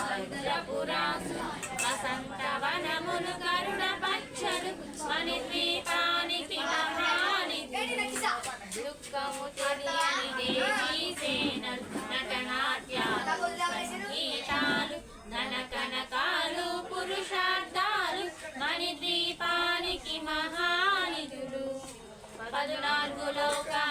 భద్రపురాసు వసంతవనములు మణి దుఃఖము తెలియని దేవీ సేనలు నటనాట్యాలు సంగీతాలు పురుషార్థాలు మణిద్వీపానికి మహానిధులు పదునాలుగు లోకాలు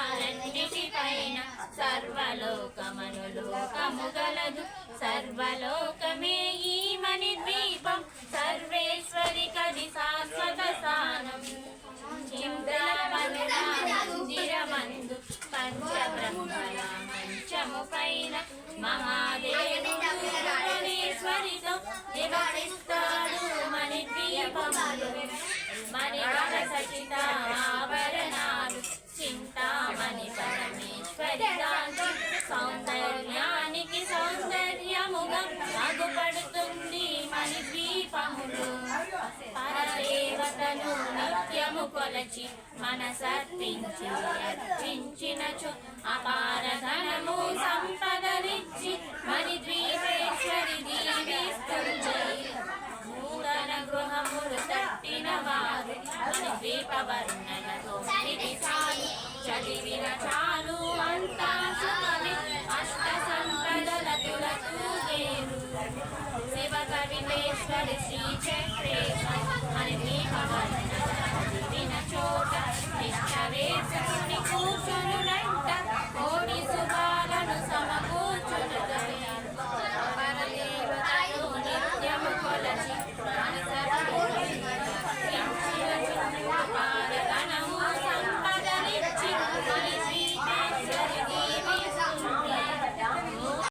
సర్వలోకమను లోకము గలదు సర్వలోకమే ఈ మణి ద్వీపం సర్వేశ్వరి కది శాశ్వత స్థానం. ఇంద్రమందిరమందు పంచబ్రహ్మల మంచము పైన మహాదేవుడేశ్వరితో పరదేవతను నిత్యము కొలచి మనసర్పించి అర్పించినచు అపార ధనము సంపదనిచ్చి మరి ద్వీపేశ్వరి దీవిస్తుంది నూతన గృహములు తట్టిన వారు మన സർവവിഘ്നേശ്വര ശ്രീ